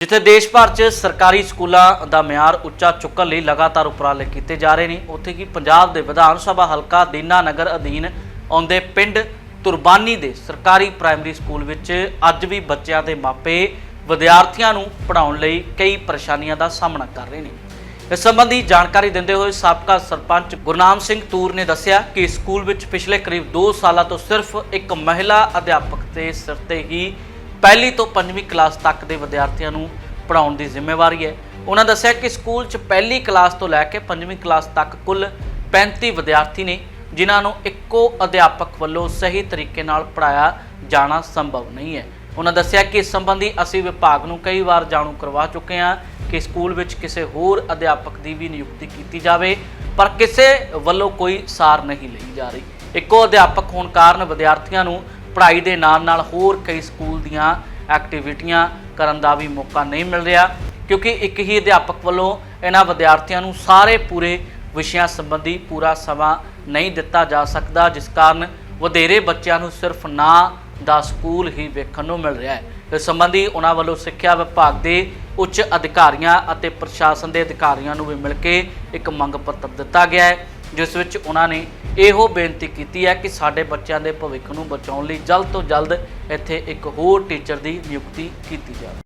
ਜਿੱਥੇ ਦੇਸ਼ ਭਰ 'ਚ ਸਰਕਾਰੀ ਸਕੂਲਾਂ ਦਾ ਮਿਆਰ ਉੱਚਾ ਚੁੱਕਣ ਲਈ ਲਗਾਤਾਰ ਉਪਰਾਲੇ ਕੀਤੇ ਜਾ ਰਹੇ ਨੇ, ਉੱਥੇ ਕਿ ਪੰਜਾਬ ਦੇ ਵਿਧਾਨ ਸਭਾ ਹਲਕਾ ਦੀਨਾ ਨਗਰ ਅਧੀਨ ਆਉਂਦੇ ਪਿੰਡ ਤੁਰਬਾਨੀ ਦੇ ਸਰਕਾਰੀ ਪ੍ਰਾਇਮਰੀ ਸਕੂਲ ਵਿੱਚ ਅੱਜ ਵੀ ਬੱਚਿਆਂ ਦੇ ਮਾਪੇ ਵਿਦਿਆਰਥੀਆਂ ਨੂੰ ਪੜ੍ਹਾਉਣ ਲਈ ਕਈ ਪਰੇਸ਼ਾਨੀਆਂ ਦਾ ਸਾਹਮਣਾ ਕਰ ਰਹੇ ਨੇ। ਇਸ ਸੰਬੰਧੀ ਜਾਣਕਾਰੀ ਦਿੰਦੇ ਹੋਏ ਸਾਬਕਾ ਸਰਪੰਚ ਗੁਰਨਾਮ ਸਿੰਘ ਤੂਰ ਨੇ ਦੱਸਿਆ ਕਿ ਸਕੂਲ ਵਿੱਚ ਪਿਛਲੇ ਕਰੀਬ 2 ਸਾਲਾਂ ਤੋਂ ਸਿਰਫ ਇੱਕ ਮਹਿਲਾ ਅਧਿਆਪਕ ਦੇ ਸਿਰ ਤੇ ਹੀ ਪਹਿਲੀ ਤੋਂ ਪੰਜਵੀਂ ਕਲਾਸ ਤੱਕ ਦੇ ਵਿਦਿਆਰਥੀਆਂ ਨੂੰ ਪੜ੍ਹਾਉਣ ਦੀ ਜ਼ਿੰਮੇਵਾਰੀ ਹੈ। ਉਹਨਾਂ ਦੱਸਿਆ ਕਿ ਸਕੂਲ 'ਚ ਪਹਿਲੀ ਕਲਾਸ ਤੋਂ ਲੈ ਕੇ ਪੰਜਵੀਂ ਕਲਾਸ ਤੱਕ ਕੁੱਲ 35 ਵਿਦਿਆਰਥੀ ਨੇ, ਜਿਨ੍ਹਾਂ ਨੂੰ ਇੱਕੋ ਅਧਿਆਪਕ ਵੱਲੋਂ ਸਹੀ ਤਰੀਕੇ ਨਾਲ ਪੜ੍ਹਾਇਆ ਜਾਣਾ ਸੰਭਵ ਨਹੀਂ ਹੈ। ਉਹਨਾਂ ਦੱਸਿਆ ਕਿ ਇਸ ਸੰਬੰਧੀ ਅਸੀਂ ਵਿਭਾਗ ਨੂੰ ਕਈ ਵਾਰ ਜਾਣੂ ਕਰਵਾ ਚੁੱਕੇ ਹਾਂ ਕਿ ਸਕੂਲ ਵਿੱਚ ਕਿਸੇ ਹੋਰ ਅਧਿਆਪਕ ਦੀ ਵੀ ਨਿਯੁਕਤੀ ਕੀਤੀ ਜਾਵੇ, ਪਰ ਕਿਸੇ ਵੱਲੋਂ ਕੋਈ ਸਾਰ ਨਹੀਂ ਲਈ ਜਾ ਰਹੀ। ਇੱਕੋ ਅਧਿਆਪਕ ਹੋਣ ਕਾਰਨ ਵਿਦਿਆਰਥੀਆਂ ਨੂੰ ਪੜ੍ਹਾਈ ਦੇ ਨਾਲ-ਨਾਲ ਹੋਰ ਕਈ ਸਕੂਲ ਦੀਆਂ ਐਕਟੀਵਿਟੀਆਂ ਕਰਨ ਦਾ ਵੀ ਮੌਕਾ ਨਹੀਂ ਮਿਲ ਰਿਹਾ, ਕਿਉਂਕਿ ਇੱਕ ਹੀ ਅਧਿਆਪਕ ਵੱਲੋਂ ਇਹਨਾਂ ਵਿਦਿਆਰਥੀਆਂ ਨੂੰ ਸਾਰੇ ਪੂਰੇ ਵਿਸ਼ਿਆਂ ਸੰਬੰਧੀ ਪੂਰਾ ਸਮਾਂ ਨਹੀਂ ਦਿੱਤਾ ਜਾ ਸਕਦਾ, ਜਿਸ ਕਾਰਨ ਵਧੇਰੇ ਬੱਚਿਆਂ ਨੂੰ ਸਿਰਫ ਨਾਂ ਦਾ ਸਕੂਲ ਹੀ ਵੇਖਣ ਨੂੰ ਮਿਲ ਰਿਹਾ ਹੈ। ਇਸ ਸੰਬੰਧੀ ਉਹਨਾਂ ਵੱਲੋਂ ਸਿੱਖਿਆ ਵਿਭਾਗ ਦੇ ਉੱਚ ਅਧਿਕਾਰੀਆਂ ਅਤੇ ਪ੍ਰਸ਼ਾਸਨ ਦੇ ਅਧਿਕਾਰੀਆਂ ਨੂੰ ਵੀ ਮਿਲ ਕੇ ਇੱਕ ਮੰਗ ਪੱਤਰ ਦਿੱਤਾ ਗਿਆ ਹੈ। ਜਿਸ ਵਿੱਚ ਉਹਨਾਂ ਨੇ ਇਹੋ ਬੇਨਤੀ ਕੀਤੀ ਹੈ ਕਿ ਸਾਡੇ ਬੱਚਿਆਂ ਦੇ ਭਵਿੱਖ ਨੂੰ ਬਚਾਉਣ ਲਈ ਜਲਦ ਤੋਂ ਜਲਦ ਇੱਥੇ ਇੱਕ ਹੋਰ ਟੀਚਰ ਦੀ ਨਿਯੁਕਤੀ ਕੀਤੀ ਜਾਵੇ।